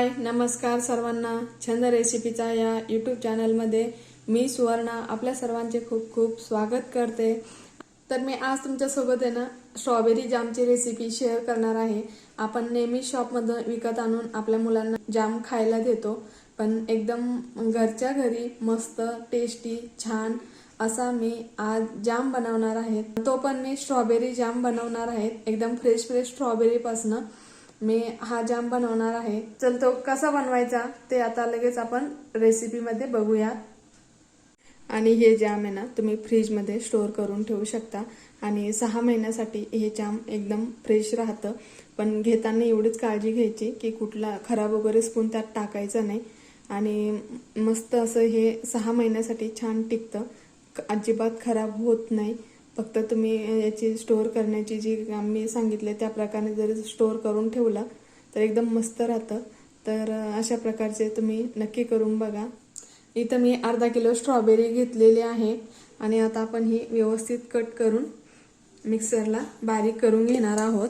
हाय नमस्कार सर्वांना. छंद रेसिपीचा या यूट्यूब चॅनलमध्ये मी सुवर्णा आपल्या सर्वांचे खूप खूप स्वागत करते. तर मी आज तुमच्यासोबत आहे ना स्ट्रॉबेरी जामची रेसिपी शेअर करणार आहे. आपण नेहमी शॉपमधून विकत आणून आपल्या मुलांना जाम खायला देतो पण एकदम घरच्या घरी मस्त टेस्टी छान असा मी आज जाम बनवणार आहे. तो पण मी स्ट्रॉबेरी जाम बनवणार आहे. एकदम फ्रेश फ्रेश स्ट्रॉबेरीपासनं मी हा जाम बनवणार आहे. चल तो कसा बनवायचा ते आता लगेच आपण रेसिपीमध्ये बघूया. आणि हे जाम आहे ना तुम्ही फ्रीजमध्ये स्टोअर करून ठेवू शकता. आणि सहा महिन्यासाठी हे जाम एकदम फ्रेश राहतं. पण घेताना एवढीच काळजी घ्यायची की कुठला खराब वगैरे स्पून त्यात टाकायचं नाही. आणि मस्त असं हे सहा महिन्यासाठी छान टिकतं. अजिबात खराब होत नाही. फक्त तुम्ही याची स्टोअर करण्याची जी मी सांगितले त्या प्रकारे जर स्टोअर करून ठेवला तर एकदम मस्त राहतं. तर अशा प्रकारचे तुम्ही नक्की करून बघा. इथं मी अर्धा किलो स्ट्रॉबेरी घेतलेली आहे आणि आता आपण ही व्यवस्थित कट करून मिक्सरला बारीक करून घेणार आहोत.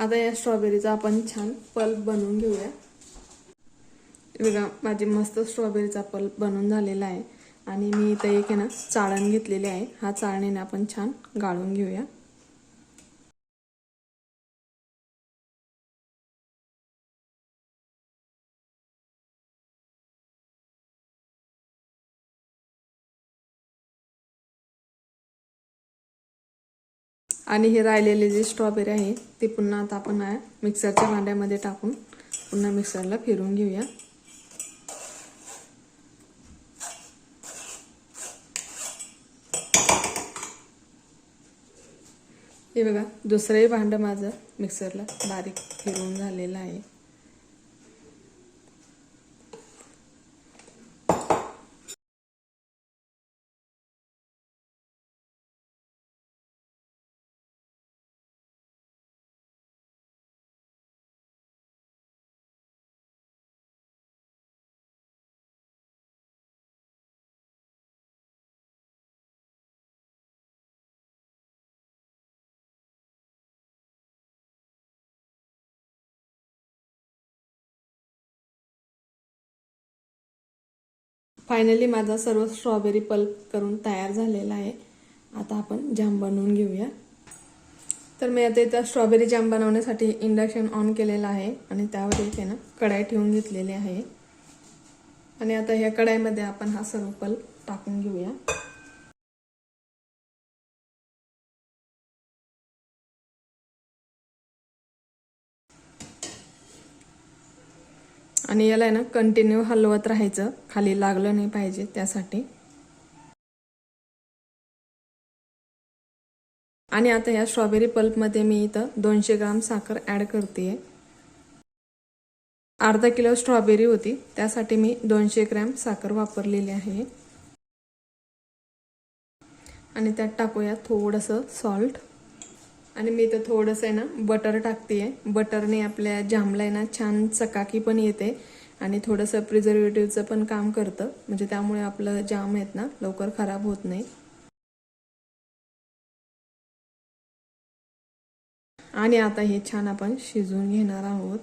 आता या स्ट्रॉबेरीचा आपण छान पल्प बनवून घेऊया. बघा माझी मस्त स्ट्रॉबेरीचा पल्प बनवून झालेला आहे. आणि मी इथं एक आहे ना चाळण घेतलेली आहे. हा चाळणीने आपण छान गाळून घेऊया. आणि हे राहिलेले जे स्ट्रॉबेरी आहे ते पुन्हा आता आपण मिक्सरच्या भांड्यामध्ये टाकून पुन्हा मिक्सरला फिरून घेऊया. हे बघा दुसरंही भांडं माझं मिक्सरला बारीक फिरून झालेलं आहे. फायनली माझा सर्व स्ट्रॉबेरी पल्प करून तयार झालेला आहे. आता आपण जाम बनवून घेऊया. तर मी आता इथं स्ट्रॉबेरी जाम बनवण्यासाठी इंडक्शन ऑन केलेलं आहे आणि त्यावर इथे ना कढाई ठेवून घेतलेली आहे. आणि आता ह्या कढाईमध्ये आपण हा सर्व पल्प टाकून घेऊया. आणि याला आहे ना कंटिन्यू हलवत राहायचं. खाली लागलं नाही पाहिजे त्यासाठी. आणि आता या स्ट्रॉबेरी पल्पमध्ये मी इथं दोनशे ग्राम साखर ॲड करते अर्धा किलो स्ट्रॉबेरी होती. त्यासाठी मी दोनशे ग्रॅम साखर वापरलेली आहे. आणि त्यात टाकूया थोडंसं सॉल्ट आणि मी इथं थोडंसं आहे ना बटर टाकते आहे बटरने आपल्या जामला आहे ना छान चकाकी पण येते आणि थोडंसं प्रिझर्वेटिव्हचं पण काम करतं. म्हणजे त्यामुळे आपलं जाम आहेत ना लवकर खराब होत नाही. आणि आता हे छान आपण शिजवून घेणार आहोत.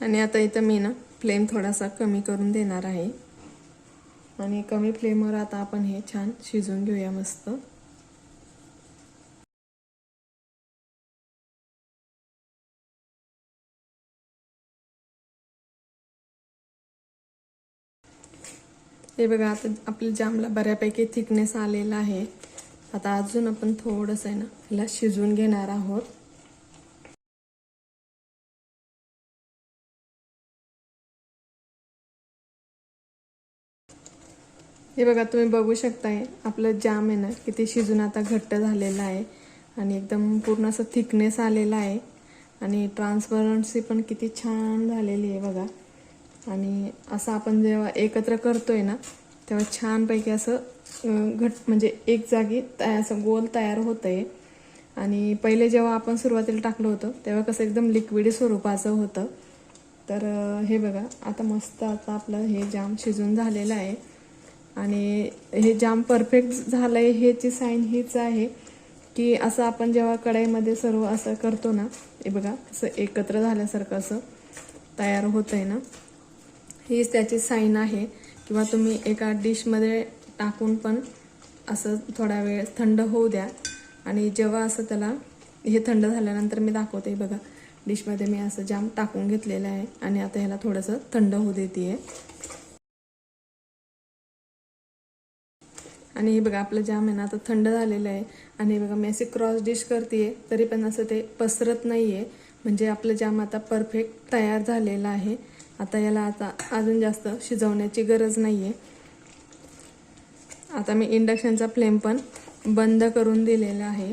आणि आता इथं मी ना फ्लेम थोडासा कमी करून देणार आहे. आणि कमी फ्लेमवर आता आपण हे छान शिजून घेऊया मस्त. हे बघा आता आपल्या जामला बऱ्यापैकी थिकनेस आलेला आहे. आता अजून आपण थोडंसं आहे ना ह्याला शिजून घेणार आहोत. हे बघा तुम्ही बघू शकताय आपलं जाम आहे ना किती शिजून आता घट्ट झालेलं आहे. आणि एकदम पूर्ण असं थिकनेस आलेला आहे. आणि ट्रान्सपरन्सी पण किती छान झालेली आहे बघा. आणि असं आपण जेव्हा एकत्र करतोय ना तेव्हा छानपैकी असं घट म्हणजे एक जागी तया- असं गोल तयार होतं आहे आणि पहिले जेव्हा आपण सुरुवातीला टाकलं होतं तेव्हा कसं एकदम लिक्विड स्वरूपाचं होतं. तर हे बघा आता मस्त आता आपलं हे जाम शिजून झालेलं आहे. आणि हे जाम परफेक्ट झालं आहे ह्याची साईन हीच आहे की असं आपण जेव्हा कढईमध्ये सर्व असं करतो ना हे बघा असं एकत्र झाल्यासारखं असं तयार होत आहे ना. हीच त्याची साईन आहे. किंवा तुम्ही एका डिशमध्ये टाकून पण असं थोडा वेळ थंड होऊ द्या. आणि जेव्हा असं त्याला हे थंड झाल्यानंतर मी दाखवते बघा डिशमध्ये मी असं जाम टाकून घेतलेलं आहे. आणि आता ह्याला थोडंसं थंड होऊ देते आहे आणि हे बघा आपलं जाम आहे ना आता थंड झालेलं आहे. आणि हे बघा मी असे क्रॉस डिश करते तरी पण असं ते पसरत नाही आहे म्हणजे आपलं जाम आता परफेक्ट तयार झालेलं आहे. आता याला आता अजून जास्त शिजवण्याची गरज नाही आहे आता मी इंडक्शनचा फ्लेम पण बंद करून दिलेला आहे.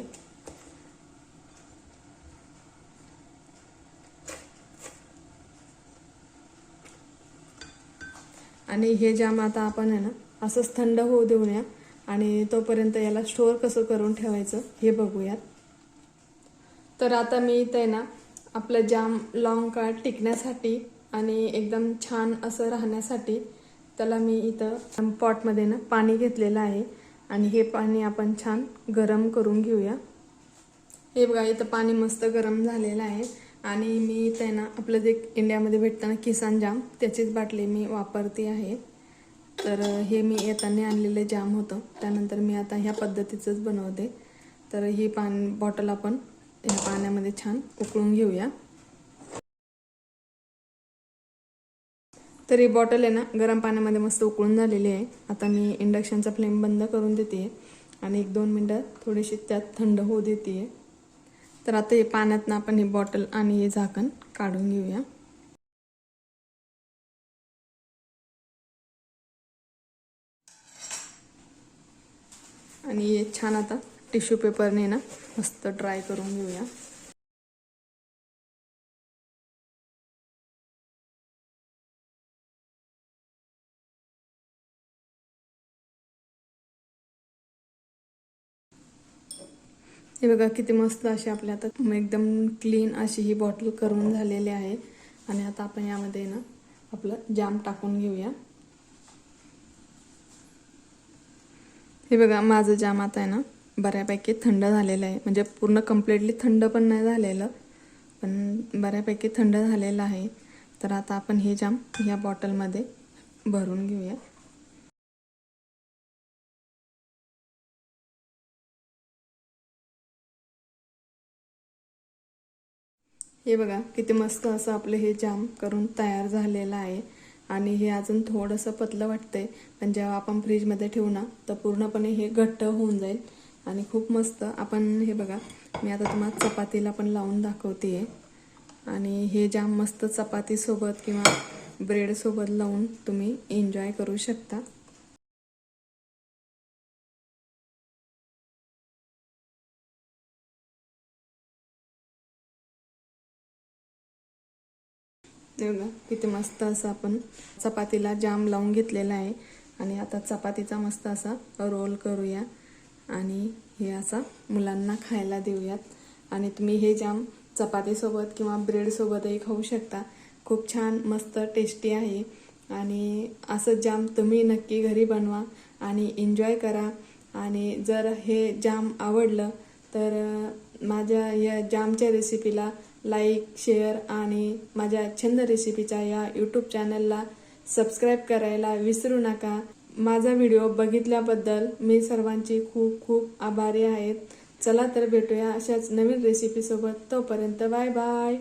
आणि हे जाम आता आपण आहे ना असंच थंड होऊ देऊया. आणि तोपर्यंत याला स्टोअर कसं करून ठेवायचं हे बघूयात. तर आता मी इथं आहे ना आपलं जाम लॉंग काळ टिकण्यासाठी आणि एकदम छान असं राहण्यासाठी त्याला मी इथं पॉटमध्ये ना पाणी घेतलेलं आहे. आणि हे पाणी आपण छान गरम करून घेऊया. हे बघा इथं पाणी मस्त गरम झालेलं आहे. आणि मी इथं आहे ना आपलं जे इंडियामध्ये भेटतं ना किसान जाम त्याचीच बाटली मी वापरते आहे. तर हे मी येताना आणलेलं जाम होतं. त्यानंतर मी आता ह्या पद्धतीचंच बनवते. तर ही पान बॉटल आपण ह्या पाण्यामध्ये छान उकळून घेऊया. तर ही बॉटल आहे ना गरम पाण्यामध्ये मस्त उकळून झालेली आहे. आता मी इंडक्शनचा फ्लेम बंद करून देते आणि एक दोन मिनटं थोडीशी त्यात थंड होऊ देते तर आता हे पाण्यातनं आपण ही बॉटल आणि हे झाकण काढून घेऊया. आणि छान आता टिश्यू पेपरने ना मस्त ड्राय करून घेऊया. हे बघा किती मस्त अशी आपल्या आता एकदम क्लीन अशी ही बॉटल करून झालेली आहे. आणि आता आपण यामध्ये ना आपलं जाम टाकून घेऊया. हे बघा माझं जाम आता आहे ना बऱ्यापैकी थंड झालेलं आहे. म्हणजे पूर्ण कम्प्लिटली थंड पण नाही झालेलं पण बऱ्यापैकी थंड झालेलं आहे. तर आता आपण हे जाम या बॉटलमध्ये भरून घेऊया. हे बघा किती मस्त असं आपलं हे जाम करून तयार झालेलं आहे. आणि हे अजून थोडंसं पतलं वाटतंय. पण जेव्हा आपण फ्रीजमध्ये ठेवू ना तर पूर्णपणे हे घट्ट होऊन जाईल. आणि खूप मस्त. आपण हे बघा मी आता तुम्हाला चपातीला पण लावून दाखवते आणि हे जाम मस्त चपातीसोबत किंवा ब्रेडसोबत लावून तुम्ही एन्जॉय करू शकता. हे बघा. किती मस्त असं आपण चपातीला जाम लावून घेतलेला आहे. आणि आता चपातीचा मस्त असा रोल करूया. आणि हे असा मुलांना खायला देऊयात. आणि तुम्ही हे जाम चपातीसोबत किंवा ब्रेडसोबतही खाऊ शकता. खूप छान मस्त टेस्टी आहे. आणि असं जाम तुम्ही नक्की घरी बनवा आणि एन्जॉय करा. आणि जर हे जाम आवडलं तर माझ्या या जामच्या रेसिपीला लाईक शेअर आणि माझ्या छंद रेसिपीच्या या यूट्यूब चॅनलला सबस्क्राईब करायला विसरू नका. माझा व्हिडिओ बघितल्याबद्दल मी सर्वांची खूप खूप आभारी आहेत चला तर भेटूया अशाच नवीन रेसिपीसोबत तोपर्यंत बाय बाय